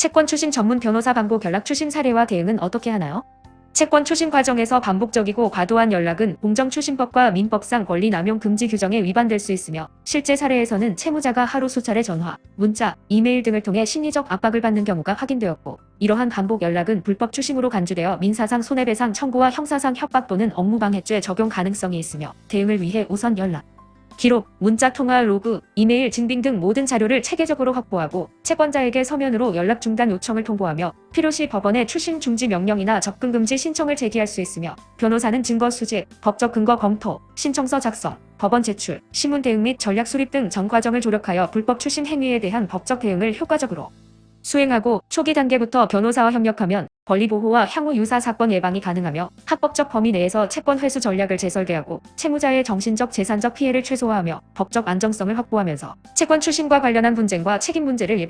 채권 추심 전문 변호사 반복 연락 추심 사례와 대응은 어떻게 하나요? 채권 추심 과정에서 반복적이고 과도한 연락은 공정추심법과 민법상 권리남용 금지 규정에 위반될 수 있으며 실제 사례에서는 채무자가 하루 수차례 전화, 문자, 이메일 등을 통해 심리적 압박을 받는 경우가 확인되었고 이러한 반복 연락은 불법 추심으로 간주되어 민사상 손해배상 청구와 형사상 협박 또는 업무방해죄 적용 가능성이 있으며 대응을 위해 우선 연락, 기록, 문자 통화 로그, 이메일 증빙 등 모든 자료를 체계적으로 확보하고 채권자에게 서면으로 연락 중단 요청을 통보하며 필요시 법원에 추심 중지 명령이나 접근 금지 신청을 제기할 수 있으며 변호사는 증거 수집, 법적 근거 검토, 신청서 작성, 법원 제출, 신문 대응 및 전략 수립 등 전 과정을 조력하여 불법 추심 행위에 대한 법적 대응을 효과적으로 수행하고 초기 단계부터 변호사와 협력하면 권리 보호와 향후 유사 사건 예방이 가능하며 합법적 범위 내에서 채권 회수 전략을 재설계하고 채무자의 정신적 재산적 피해를 최소화하며 법적 안정성을 확보하면서 채권 출신과 관련한 분쟁과 책임 문제를